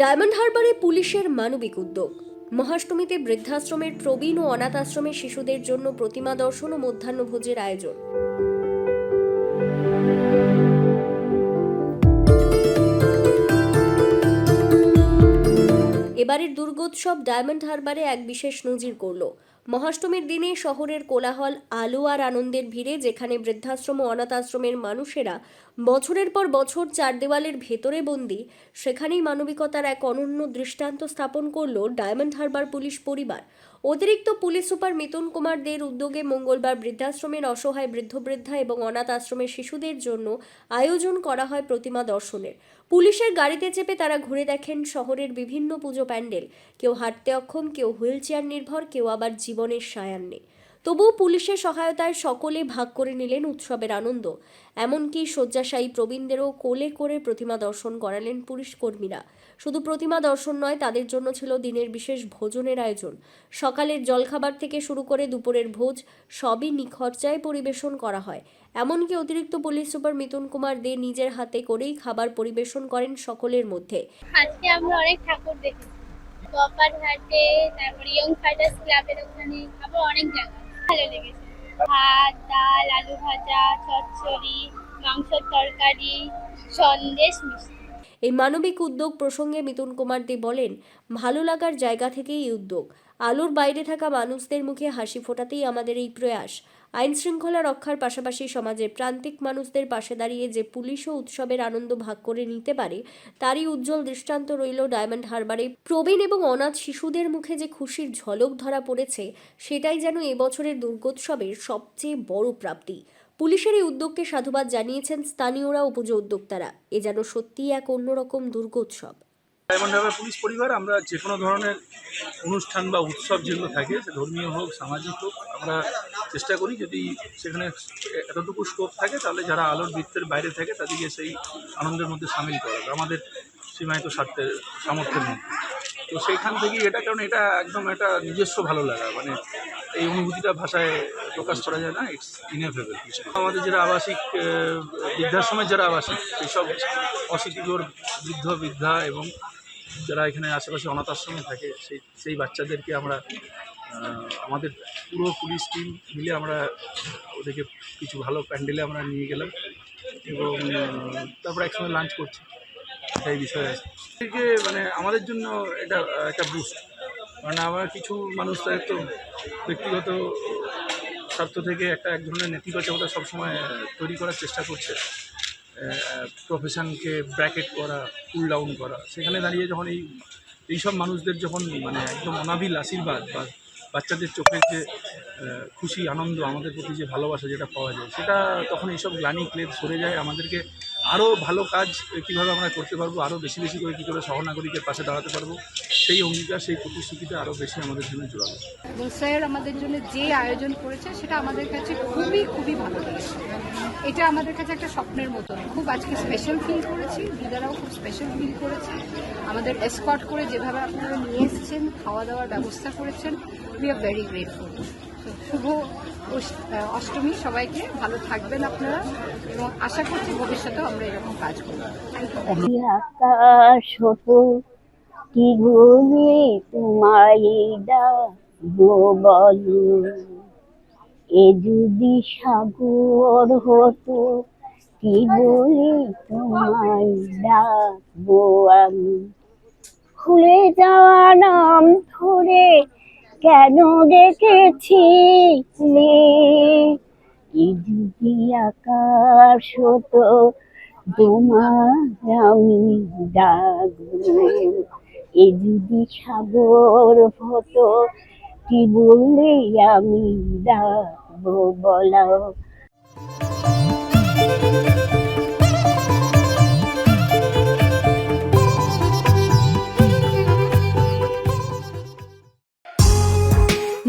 Diamond হারবারে পুলিশের মানবিক উদ্যোগ। মহাষ্টমীতে বৃদ্ধাশ্রমের প্রবীণ ও অনাথ আশ্রমের শিশুদের জন্য প্রতিমা দর্শন ও মধ্যাহ্নভোজের আয়োজন। এবারের দুর্গোৎসব ডায়মন্ড হারবারে এক বিশেষ নজির করল। মহাষ্টমীর দিনে শহরের কোলাহল, আলো আর আনন্দের ভিড়ে যেখানে বৃদ্ধাশ্রম ও অনাথ আশ্রমের মানুষেরা বছরের পর বছর চার দেওয়ালের ভেতরে বন্দি, সেখানেই মানবিকতার এক অনন্য দৃষ্টান্ত স্থাপন করল ডায়মন্ড হারবার পুলিশ পরিবার। অতিরিক্ত পুলিশ সুপার মিতুন কুমার দের উদ্যোগে মঙ্গলবার বৃদ্ধাশ্রমের অসহায় বৃদ্ধ বৃদ্ধা এবং অনাথ আশ্রমের শিশুদের জন্য আয়োজন করা হয় প্রতিমা দর্শনের। পুলিশের গাড়িতে চেপে তারা ঘুরে দেখেন শহরের বিভিন্ন পুজো প্যান্ডেল। কেউ হাঁটতে অক্ষম, কেউ হুইল চেয়ার নির্ভর, কেউ আবার জীবনের সায়ান্নে তবুও পুলিশের সহায়তায় সকলে ভাগ করে নিলেন উৎসবের আনন্দ। এমনকি শয্যাশায়ী প্রবীণদেরও কোলে করে প্রতিমা দর্শন করালেন পুলিশ কর্মীরা। শুধু প্রতিমা দর্শন নয়, তাদের জন্য ছিল দিনের বিশেষ ভোজনের আয়োজন। সকালের জলখাবার থেকে শুরু করে দুপুরের ভোজ সবই নিখরচায় পরিবেশন করা হয়। এমনকি অতিরিক্ত পুলিশ সুপার মিতুন কুমার দে নিজের হাতে করেই খাবার পরিবেশন করেন সকলের মধ্যে। আজকে আমরা অনেক ঠাকুর দেখেছি। গপার হাটে তারপর ইয়ং ফাইটার্স ক্লাবের ওখানে আবার অনেক জায়গা। ভালো লেগেছে। ভাত, ডাল, আলু ভাজা, চচ্চড়ি, মাংসের তরকারি, সন্দেশ মিষ্টি। এই মানবিক উদ্যোগ প্রসঙ্গে মিতুন কুমার দে বলেন, ভালো লাগার জায়গা থেকেই এই উদ্যোগ। আলোর বাইরে থাকা মানুষদের মুখে হাসি ফোটাতেই আমাদের এই প্রয়াস। আইন শৃঙ্খলা রক্ষার পাশাপাশি সমাজের প্রান্তিক মানুষদের পাশে দাঁড়িয়ে যে পুলিশও উৎসবের আনন্দ ভাগ করে নিতে পারে, তারই উজ্জ্বল দৃষ্টান্ত রইল ডায়মন্ড হারবারে। প্রবীণ এবং অনাথ শিশুদের মুখে যে খুশির ঝলক ধরা পড়েছে, সেটাই যেন এবছরের দুর্গোৎসবের সবচেয়ে বড় প্রাপ্তি। পুলিশের এই উদ্যোগকে সাধুবাদ জানিয়েছেন স্থানীয়রা ও পুজো উদ্যোক্তারা। এ যেন সত্যিই এক অন্যরকম দুর্গোৎসব ডায়মন্ড হারবার পুলিশ পরিবার, আমরা যে কোনো ধরনের অনুষ্ঠান বা উৎসব যেগুলো থাকে, সে ধর্মীয় হোক, সামাজিক হোক, আমরা চেষ্টা করি যদি সেখানে এতটুকু স্কোপ থাকে, তাহলে যারা আলোর বৃত্তের বাইরে থাকে, তাদেরকে সেই আনন্দের মধ্যে সামিল করা আমাদের সীমায়িত স্বার্থের সামর্থ্যের মধ্যে। তো সেইখান থেকে এটা, কারণ এটা একদম একটা নিজস্ব ভালো লাগা। মানে এই অনুভূতিটা ভাষায় প্রকাশ করা যায় না ইটস ইনএফেবল আমাদের যারা আবাসিক বৃদ্ধাশ্রমের যারা আবাসিক সেইসব অশীতিকর বৃদ্ধ, বৃদ্ধা এবং যারা এখানে আশেপাশে অনাথ আশ্রমে থাকে, সেই সেই বাচ্চাদেরকে আমরা আমাদের পুরো পুলিশ টিম মিলে আমরা ওদেরকে কিছু ভালো প্যান্ডেলে আমরা নিয়ে গেলাম এবং তারপর একসঙ্গে লাঞ্চ করছি। সেই বিষয়ে আছে। মানে আমাদের জন্য এটা একটা বুস্ট কারণ আবার কিছু মানুষ তাদের তো ব্যক্তিগত স্বার্থ থেকে একটা এক ধরনের নেতিবাচকতা সবসময় তৈরি করার চেষ্টা করছে। প্রফেশনকে ব্র্যাকেট করা কুল ডাউন করা। সেখানে দাঁড়িয়ে যখন এই, এইসব মানুষদের যখন মানে একদম অনাবিল আশীর্বাদ বা বাচ্চাদের চোখের যে খুশি, আনন্দ, আমাদের প্রতি যে ভালোবাসা যেটা পাওয়া যায়, সেটা তখন এইসব গ্লানি ক্লেদ সরে যায়। আমাদেরকে আরও ভালো কাজ কীভাবে আমরা করতে পারব আরও বেশি বেশি করে কী করে সহনাগরিকের পাশে দাঁড়াতে পারব, সেই অঙ্গীকার, সেই প্রতিশ্রুতিটা আরও বেশি আমাদের জন্য জোরালো। এবং স্যার আমাদের জন্য যে আয়োজন করেছে, সেটা আমাদের কাছে খুবই খুবই ভালো লেগেছে। এটা আমাদের কাছে একটা স্বপ্নের মতো খুব আজকে স্পেশাল ফিল করেছি, দিদারাও খুব স্পেশাল ফিল করেছে। আমাদের এসকট করে যেভাবে আপনারা নিয়ে এসেছেন খাওয়া দাওয়ার ব্যবস্থা করেছেন উই আর ভেরি গ্রেটফুল শুভ অষ্টমী। সবাইকে ভালো থাকবেন আপনারা এবং আশা করছি ভবিষ্যতেও আমরা এরকম কাজ করব। কি বলে তোমায় ডাকবো বলো। এ যদি সাগর হতো কি বলে তোমায় ডাকবো আমি। ভুলে যাওয়া নাম ধরে কেন ডেকেছিলে এ যদি আকাশ হতো তোমার আমি ডাকবো এ যদি সাগর হতো, কি বললে আমি ডাকবো বলো?